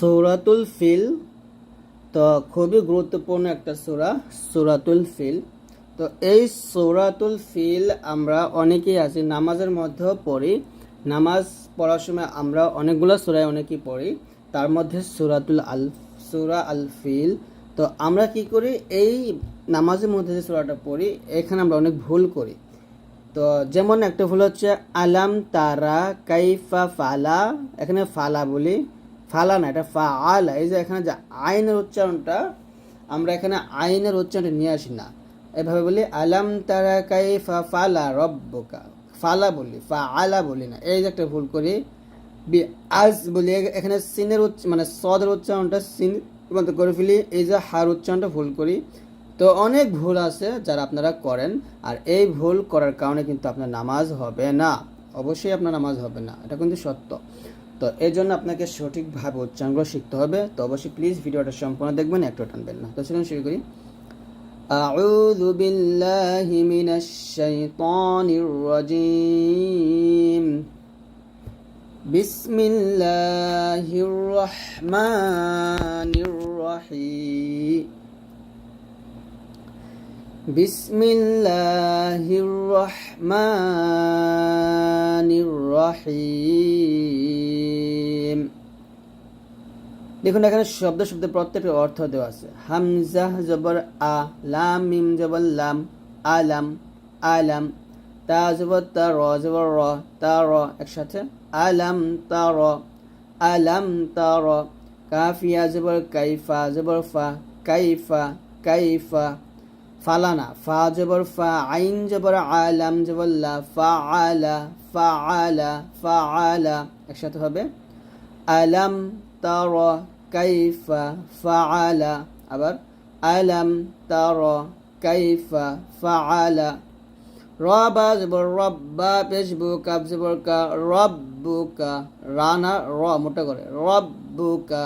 সৌরাতুল ফিল, তো খুবই গুরুত্বপূর্ণ একটা সূরা, সূরাতুল ফিল। তো এই সূরাতুল ফিল আমরা অনেকেই আছি, নামাজের মধ্যেও পড়ি। নামাজ পড়ার সময় আমরা অনেকগুলো সূরায় অনেকেই পড়ি, তার মধ্যে সূরাতুল আল, সূরা আল ফিল। তো আমরা কি করি, এই নামাজের মধ্যে যে সূরাটা পড়ি, এখানে আমরা অনেক ভুল করি। তো যেমন একটা ভুল হচ্ছে, আলাম তারা কাইফা ফালা, এখানে ফালা বলি। ফালা না, এটা ফা আলা এই যে এখানে যে আইনের উচ্চারণটা, আমরা এখানে আইনের উচ্চারণটা নিয়ে আসি না। এভাবে বলি, আলাম তারা কাইফা ফালা রব্বকা? ফালা বলি ফা আলা বলি না। এই যে একটা ভুল করি, বি আজ বলি, এখানে সিনের উচ্চ মানে সদের উচ্চারণটা সিন মতো করে ফেলি। এই যে হার উচ্চারণটা ভুল করি। তো অনেক ভুল আছে যারা আপনারা করেন, আর এই ভুল করার কারণে কিন্তু আপনার নামাজ হবে না। অবশ্যই আপনার নামাজ হবে না, এটা কিন্তু সত্য। তো এই জন্য আপনাকে সঠিকভাবে উচ্চারণগুলো শিখতে হবে তো অবশ্যই প্লিজ ভিডিওটা সম্পূর্ণ দেখবেন একটু টানবেন না তো সেখানে শুরু করি أعوذ بالله من الشيطان الرجيم بسم الله الرحمن الرحيم বিসমিল্লাহির রহমানির রহিম দেখুন, এখানে শব্দ, শব্দে প্রত্যেকটি অর্থ দেওয়া আছে। হামজাহ, জবর, আ, লাম, মিম, জবর, লাম, আলাম আলাম, তা, জবর, তা, র, জবর, র, তা, র, একসাথে, আলাম, তা, র, আলাম, তা, র, কাফিয়া, জবর, কাইফা, জবর, ফা, কাইফা কাইফা ফালানা, ফা জবর ফা, আইন জবর আলাম জবর লা, ফা আলা ফা আলা ফা আলা, একসাথে হবে। আলাম তার কাইফা ফাআলা আবার আলাম তার কাইফা ফাআলা রবা জবর রব্বা পেশবু কাব জবর কা রব্বুকা, রানা, র মোটা করে, রব্বুকা।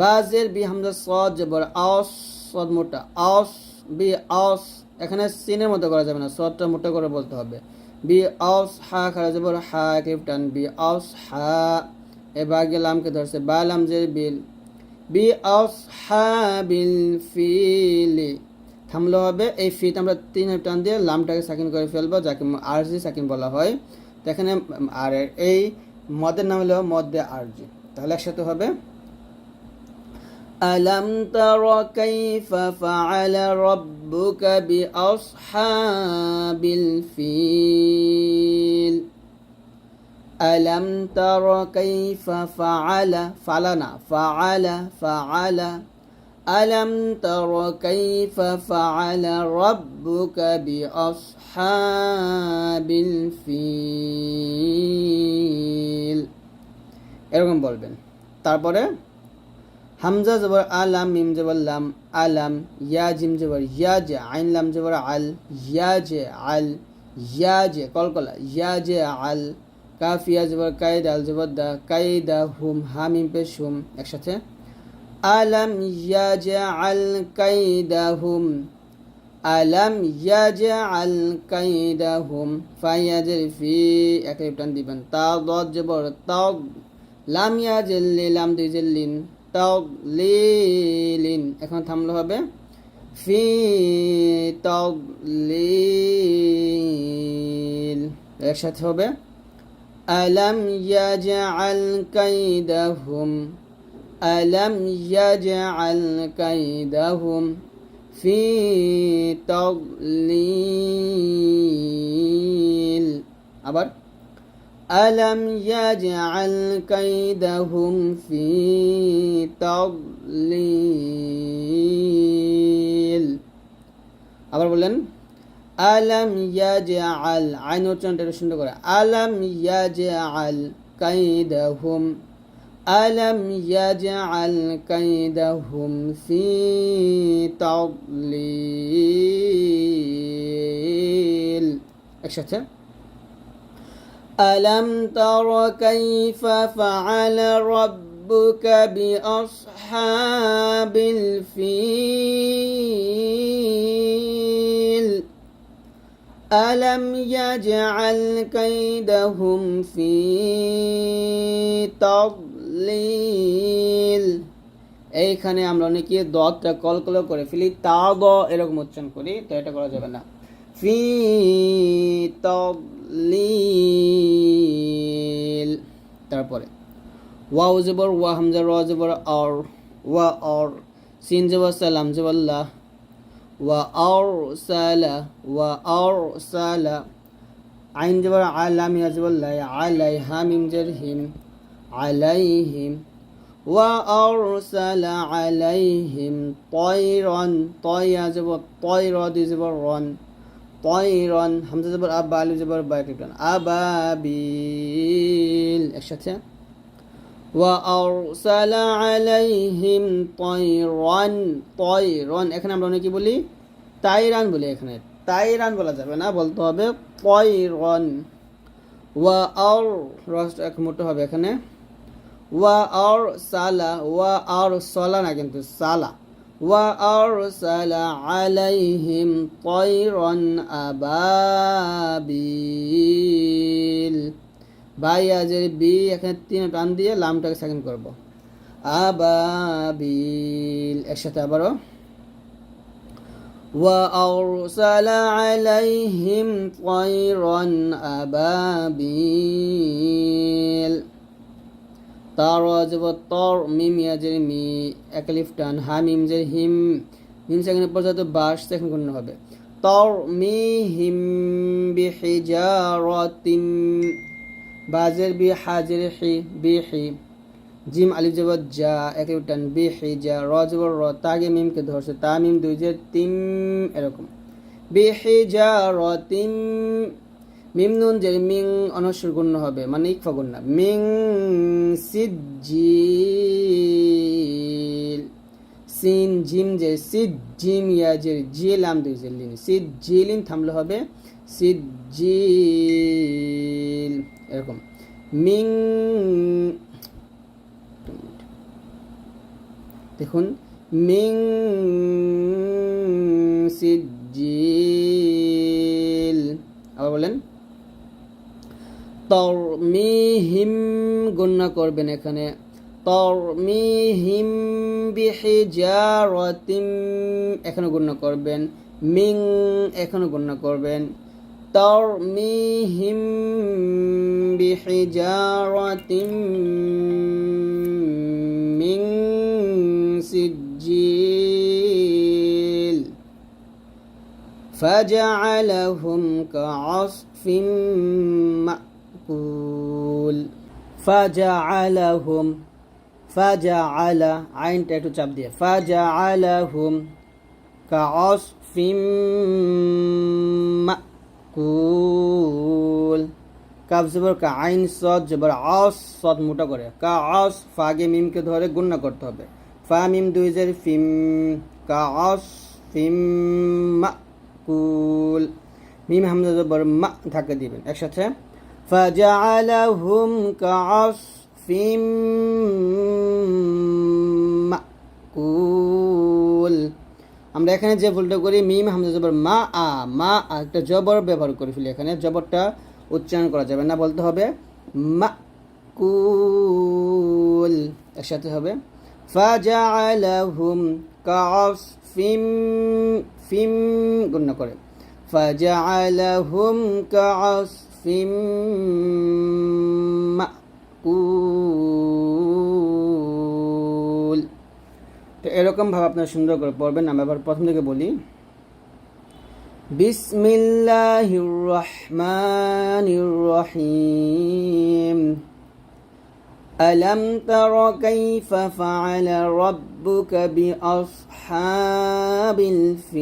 বাজের বি হামজা সদ জবর আস সদ মোটা আস বি আস এখানে সিনের মতো করা যাবে না, সদটা মোটা করে বলতে হবে। বি আস হা খারা যাবে হা ক্লিপটান বি আস হা এবার গেলামকে ধরছে বালাম যে বিল। বি আস হা বিল ফিলি, থামলো হবে, এই ফিট আমরা তিন টান দিয়ে লামটাকে সাকিন করে ফেলব, যাকে আরজি সাকিন বলা হয়। তো এখানে আর এই মদের নাম হলো মদ্দে আরজি তাহলে একসাথে হবে। ألم تر كيف فعل ربك بأصحاب الفيل ألم تر كيف فعل فعلنا فعل فعل ألم تر كيف فعل ربك بأصحاب الفيل এরকম বলবেন তারপরে হামজা জবর আলাম, মিম জবর লাম, আলাম, ইয়া, জিম জবর ইয়া জে আইন, লাম জবর আল, ইয়া জে আল, ইয়া জে কলকলা ইয়া জে আল, কাফিয়া জবর কায়দা, আল জবর দা, কায়দা, হুম হামিম পেশ হুম একসাথে। আলাম ইয়াজআল কাইদাহুম আলাম ইয়াজআল কাইদাহুম ফায়াজের ফি এক দিবেন। তা দদ জবর তাগ লাম ইয়াজেল লাম, দুই জেল্লিন তগলিলিন এখন থামলো হবে। ফি তগলিল একসাথে হবে। আলম ইয়াজআল কাইদাহুম। আলম ইয়াজআল কাইদাহুম। ফি তগলিল আবার ألم يجعل كيدهم في تضليل আবার বলেন আলাম ইয়াজআল আইন উচ্চারণটা একটু সুন্দর করে আলাম ইয়াজআল কাইদাহুম আলাম ইয়াজআল কাইদাহুম ফি তাদলিল একসাথে ألم تر كيف فعل ربك بأصحاب الفيل ألم يجعل كيدهم في تضليل এইখানে আমরা অনেকে দটা কলকল করে ফেলি তা দ এরকম উচ্চারণ করি তো এটা করা যাবে না ফি তলিল করে ওয়া জেবর, ওয়া হামজা, র জেবর, আর, ওয়া আর, সিন জেবর, সালাম জবাল্লাহ ওয়া আর, সালা, ওয়া আর, সালা, আইন জেবর আলাম ইয়াজবাল্লাহ আলাই হামিম জের হিম আলাইহিম, ওয়া আর, সালা, আলাইহিম, তয়রন, তয় আজব তয় র দিজবর রন। زبر رن طيرا همزة زبر أبا ألف زبر بايكتون أبابيل একসাথে وأرسل عليهم طيرا طيرا এখানে আমরা অনেকে বলি তাইরান বলি এখানে তাইরান বলা যাবে না বলতে হবে طيرا ওয়া আর রস এক মোটো হবে এখানে ওয়া আর সালা ওয়া আর সলা না কিন্তু সালা ওয়া আর সালা আলাইহিম তৈরন আবাবিল বাই আজের বি এখানে তিন টান দিয়ে লামটাকে সেকেন্ড করব আবাবিল একসাথে আবারও وأرسل عليهم طيرا أبابيل তার যাব তর মিম ইয়াজের মি, একালিফ টান, হা মিম জের হিম মিম সেখানে পর্যাপ্ত বাস সেখানে গণ্য হবে। তর মি হিম বি হিজারতিম বাজের বি হাজের হি, বি হি, জিম আলিফ যাব যা একালিফ টান, বি হি যা র যাব র তাগে মিমকে ধরছে, তা মিম দুই যে তিম এরকম। বি হিজারতিম মিম নুন যে মিং অনস্বর গণ্য হবে মানে ইকফা গণ্য। মিং সিজিল সিন জিম যে সিদ জিম ইয়া যে জিল, আম দুই যে লিন সিদ জিলিন থামলে হবে সিদ জিল এরকম। মিং দেখুন, মিং গণ্য করবেন এখানে তরমিহিম বিহিজারতিম এখানে গণ্য করবেন মিং এখানে গণ্য করবেন তরমিহিম বিহিজারতিম মিং সিজিল فجعلهم كعصف মাকুল ফাজাআলাহুম ফাজাআলা আইনটা একটু চাপ দিয়ে। ফাজাআলাহুম কাআসফিম মাকুল কাফ জবর কা আইন সদ জবর আস সদ মোটা করে। কা আস ফাগে মিমকে ধরে গুণ করতে হবে। ফা মিম দুই জের ফিম। কা আস ফিম মাকুল। মিম হামজা জবর মা ধাক্কা দিবেন। একসাথে فجعلهم كعصف মাকুল আমরা এখানে যে ভুলটা করি মিম হামজা জবর মা আ মা আ একটা জবর ব্যবহার করে ফেলি এখানে জবরটা উচ্চারণ করা যাবে না বলতে হবে মা কুল একসাথে হবে ফাজাআলাহুম কাআসফিম ফিম গণ্য করে ফাজাআলাহুম কাআসফিম মাকুল তো এরকমভাবে আপনারা সুন্দর করে পড়বেন আমি আবার প্রথম থেকে বলি বিসমিল্লাহির রহমানির রহিম ألم تر كيف فعل ربك بأصحاب الفيل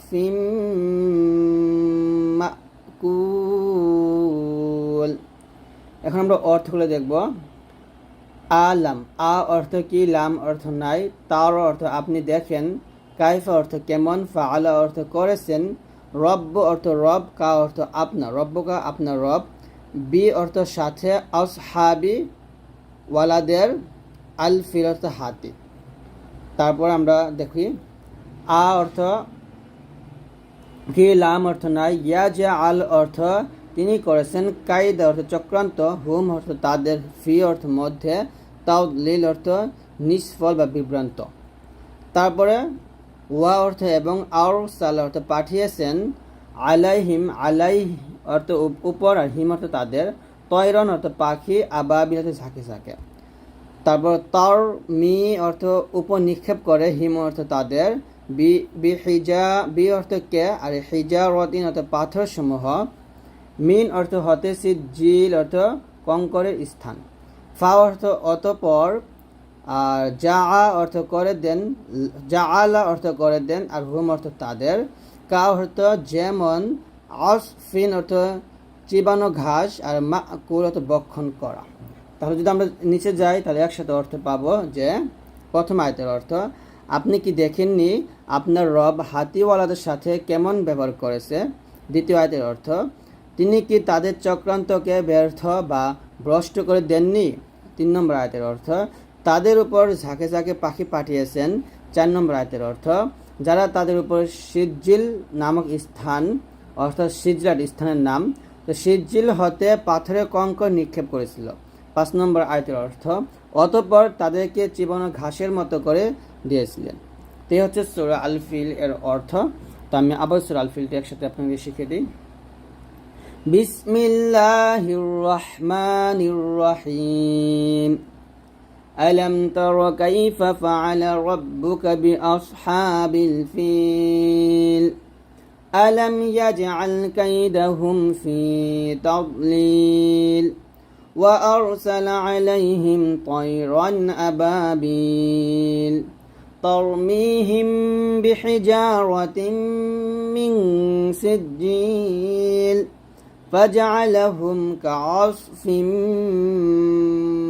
মাকুল এখন আমরা অর্থগুলো দেখব। আলাম, আ অর্থ কি, লাম অর্থ নাই, তার অর্থ আপনি দেখেন, কাইফা অর্থ কেমন, ফাআলা অর্থ করেছেন রব্য অর্থ রব, কা অর্থ আপনার রব্ব কা আপনার রব, বি অর্থ সাথে, আসহাবি ওয়ালাদের, আল ফিল অর্থ হাতি। তারপর আমরা দেখি, আ অর্থ কি লাম অর্থ নাই, ইয়া যে আল অর্থ, তিনি করেছেন কাইদ অর্থ চক্রান্ত, হুম অর্থ তাদের, ফি অর্থ মধ্যে, তাও লীল অর্থ নিষ্ফল বা বিভ্রান্ত। তারপরে, ওয়া অর্থ এবং আউর সাল অর্থ পাঠিয়েছেন, আলাইহিম, আলাই অর্থ উপর আর হিম অর্থ তাদের, তয়রন অর্থ পাখি, আবাবিল অর্থ ঝাঁকে ঝাঁকে। তারপর তর মি অর্থ উপনিক্ষেপ করে, হিম অর্থ তাদের বি বি হিজা, বি অর্থ কে? আর হিজা রতিন অর্থ পাথর সমূহ মিন অর্থ হতে জিল অর্থ কঙ্করের স্থান। ফা অর্থ অতপর, আর যা অর্থ করে দেন যা আলা অর্থ করে দেন, আর হুম অর্থ তাদের। কা অর্থ যেমন আসফিন অর্থ চিবানো ঘাস, আর মা কুল অর্থ বক্ষণ করা। তাহলে যদি আমরা নিচে যাই, তাহলে একসাথে অর্থ পাবো যে, প্রথম আয়তের অর্থ আপনি কি দেখেননি আপনার রব হাতিওয়ালাদের সাথে কেমন ব্যবহার করেছে? দ্বিতীয় আয়তের অর্থ, তিনি কি তাদের চক্রান্তকে ব্যর্থ বা ভ্রষ্ট করে দেননি? তিন নম্বর আয়তের অর্থ, তাদের উপর ঝাঁকে ঝাঁকে পাখি পাঠিয়েছেন। চার নম্বর আয়তের অর্থ, যারা তাদের উপর সিজ্জিল নামক স্থান, অর্থাৎ সিজরাট স্থানের নাম, তো সিজ্জিল হতে পাথরের কঙ্কর নিক্ষেপ করেছিল। পাঁচ নম্বর আয়তের অর্থ, অতঃপর তাদেরকে চিবানো ঘাসের মতো করে দিয়েছিলেন তো এই হচ্ছে সুরা আলফিল এর অর্থ তো আমি আবার সুরা আলফিলটি একসাথে আপনাকে শিখিয়ে দিই بسم الله الرحمن الرحيم ألم تر كيف فعل ربك بأصحاب الفيل ألم يجعل كيدهم في تضليل وأرسل عليهم طيرا أبابيل ترميهم بحجارة من سجيل فجعلهم كعصف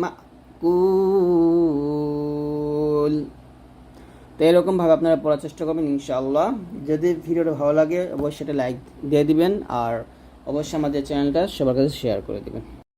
مأكول তো এরকমভাবে আপনারা পড়ার চেষ্টা করবেন ইনশাআল্লাহ যদি ভিডিওটা ভালো লাগে অবশ্যই এটা লাইক দিয়ে দিবেন আর অবশ্যই আমাদের চ্যানেলটা সবার কাছে শেয়ার করে দিবেন